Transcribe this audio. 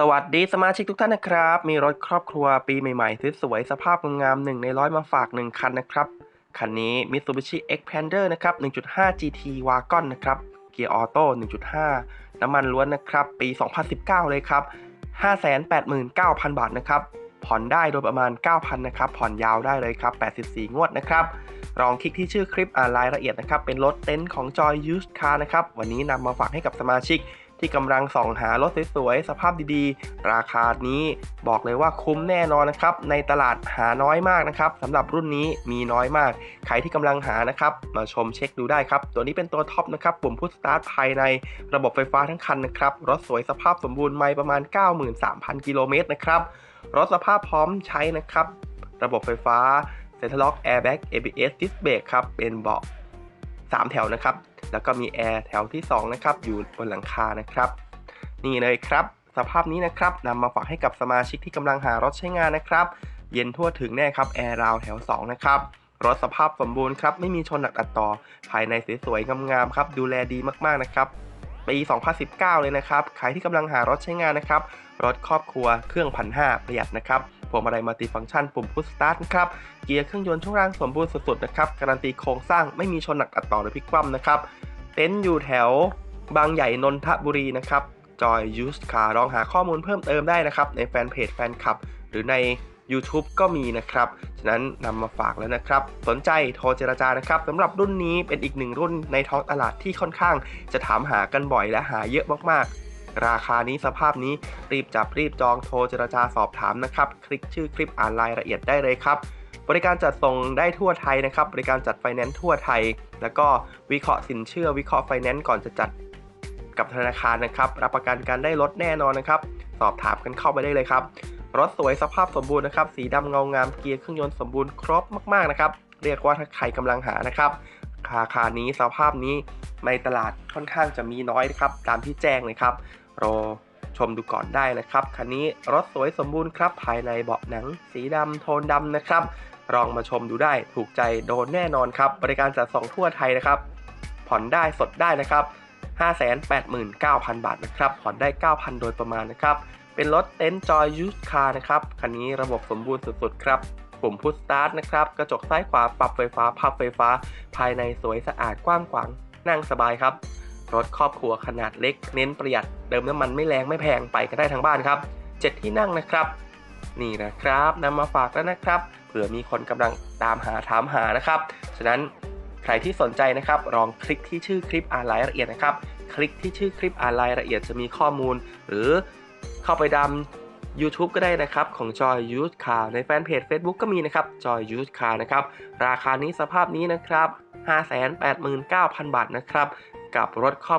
สวัสดีสมาชิกทุกท่านนะครับ มีรถครอบครัวปีใหม่ๆสวยๆสภาพงามๆหนึ่งในร้อยมาฝาก 1 คันนะครับ คันนี้ Mitsubishi Xpander นะครับ 1.5 GT Wagon นะครับ เกียร์ออโต้ 1.5 น้ำมันล้วนนะครับ ปี 2019 เลยครับ 589,000 บาทนะครับ ผ่อนได้โดยประมาณ 9,000 นะครับ ผ่อนยาวได้เลยครับ 84 งวดนะครับลองคลิกที่ชื่อคลิปอ่านรายละเอียดนะครับ เป็นรถเต็นท์ของ Joy Used Car นะครับ วันนี้นำมาฝากให้กับสมาชิก ที่กำลังส่องหารถสวยๆ สภาพดีๆ ราคานี้บอกเลยว่าคุ้มแน่นอนนะครับ ในตลาดหาน้อยมากนะครับสำหรับรุ่นนี้มีน้อยมาก ใครที่กำลังหานะครับ มาชมเช็คดูได้ครับ ตัวนี้เป็นตัวท็อปนะครับ ปุ่มพุชสตาร์ทภายในระบบไฟฟ้าทั้งคันนะครับ รถสวยสภาพสมบูรณ์ไม่ประมาณ 93,000 กิโลเมตรนะครับ รถสภาพพร้อมใช้นะครับ ระบบไฟฟ้า Center Lock Airbag ABS Disc Brake ครับ เป็นเบาะ3 แถวนะครับ แล้วก็มีแอร์แถวที่2นะครับอยู่บนหลังคานะครับนี่เลยครับ สภาพนี้นะครับนำมาฝากให้กับสมาชิกที่กำลังหารถใช้งานนะครับ เย็นทั่วถึงแน่ครับแอร์ราวแถว 2 นะครับรถสภาพสมบูรณ์ครับไม่มีชนหนักอัดต่อ ภายในสวยๆงามๆครับ ดูแลดีมากๆนะครับปี 2019 เลยนะครับ ใครที่กำลังหารถใช้งานนะครับ รถครอบครัวเครื่องพันห้าประหยัดนะครับพวงมาลัยมัลติฟังก์ชันปุ่มพุชสตาร์ทนะครับ เกียร์เครื่องยนต์ช่วงล่างสมบูรณ์สุดๆนะครับ การันตีโครงสร้างไม่มีชนหนักอัดต่อหรือพลิกคว่ำนะครับ เต็นท์อยู่แถวบางใหญ่นนทบุรีนะครับจอยยูสคาร์ลองหาข้อมูลเพิ่มเติมได้นะครับ ในแฟนเพจแฟนคลับ หรือใน YouTube ก็มีนะครับ ฉะนั้นนำมาฝากแล้วนะครับ สนใจโทรเจราจานะครับสำหรับรุ่นนี้เป็นอีกหนึ่งรุ่นในท้องตลาดที่ค่อนข้าง จะถามหากันบ่อยและหาเยอะมากๆ ราคานี้สภาพนี้รีบจับรีบจองโทรเจราจาสอบถามนะครับ คลิกชื่อคลิปอ่านรายละเอียดได้เลยครับ บริการจัดส่งได้ทั่วไทยนะครับ บริการจัดไฟแนนซ์ทั่วไทย แล้วก็วิเคราะห์สินเชื่อ วิเคราะห์ไฟแนนซ์ก่อนจะจัดกับธนาคารนะครับ รับประกันการได้รถแน่นอนนะครับ สอบถามกันเข้าไปได้เลยครับ รถสวยสภาพสมบูรณ์นะครับ สีดำเงางาม เกียร์เครื่องยนต์สมบูรณ์ครบมากๆนะครับ เรียกว่าถ้าใครกำลังหานะครับ ราคานี้สภาพนี้ในตลาดค่อนข้างจะมีน้อยนะครับ ตามที่แจ้งเลยครับ รอ ชมดูก่อนได้นะครับ คันนี้รถสวยสมบูรณ์ครับ ภายในเบาะหนังสีดำโทนดำนะครับ ลองมาชมดูได้ถูกใจโดนแน่นอนครับ บริการจัดส่งทั่วไทยนะครับ ผ่อนได้สดได้นะครับ 589,000 บาทนะครับ ผ่อนได้ 9,000 โดยประมาณนะครับ เป็นรถเต็นท์จอยยูสคาร์นะครับ คันนี้ระบบสมบูรณ์สุดๆครับปุ่มพุชสตาร์ทนะครับ กระจกซ้ายขวาปรับไฟฟ้าพับไฟฟ้า ภายในสวยสะอาดกว้างขวางนั่งสบายครับ รถครอบครัวขนาดเล็ก เน้นประหยัดเดิมน้ำมันไม่แรงไม่แพงไปกันได้ทั้งบ้านครับ 7 ที่นั่งนะครับ นี่นะครับนำมาฝากแล้วนะครับ เผื่อมีคนกำลังตามหาถามหานะครับ ฉะนั้นใครที่สนใจนะครับลองคลิกที่ชื่อคลิปอ่านรายละเอียดนะครับ คลิกที่ชื่อคลิปอ่านรายละเอียดจะมีข้อมูล หรือเข้าไปดำ YouTube ก็ได้นะครับ ของ Joy Used Car ในแฟนเพจ Facebook ก็มีนะครับ Joy Used Car นะครับ ราคานี้สภาพนี้นะครับ 589,000 บาทนะครับ กับรถครอบ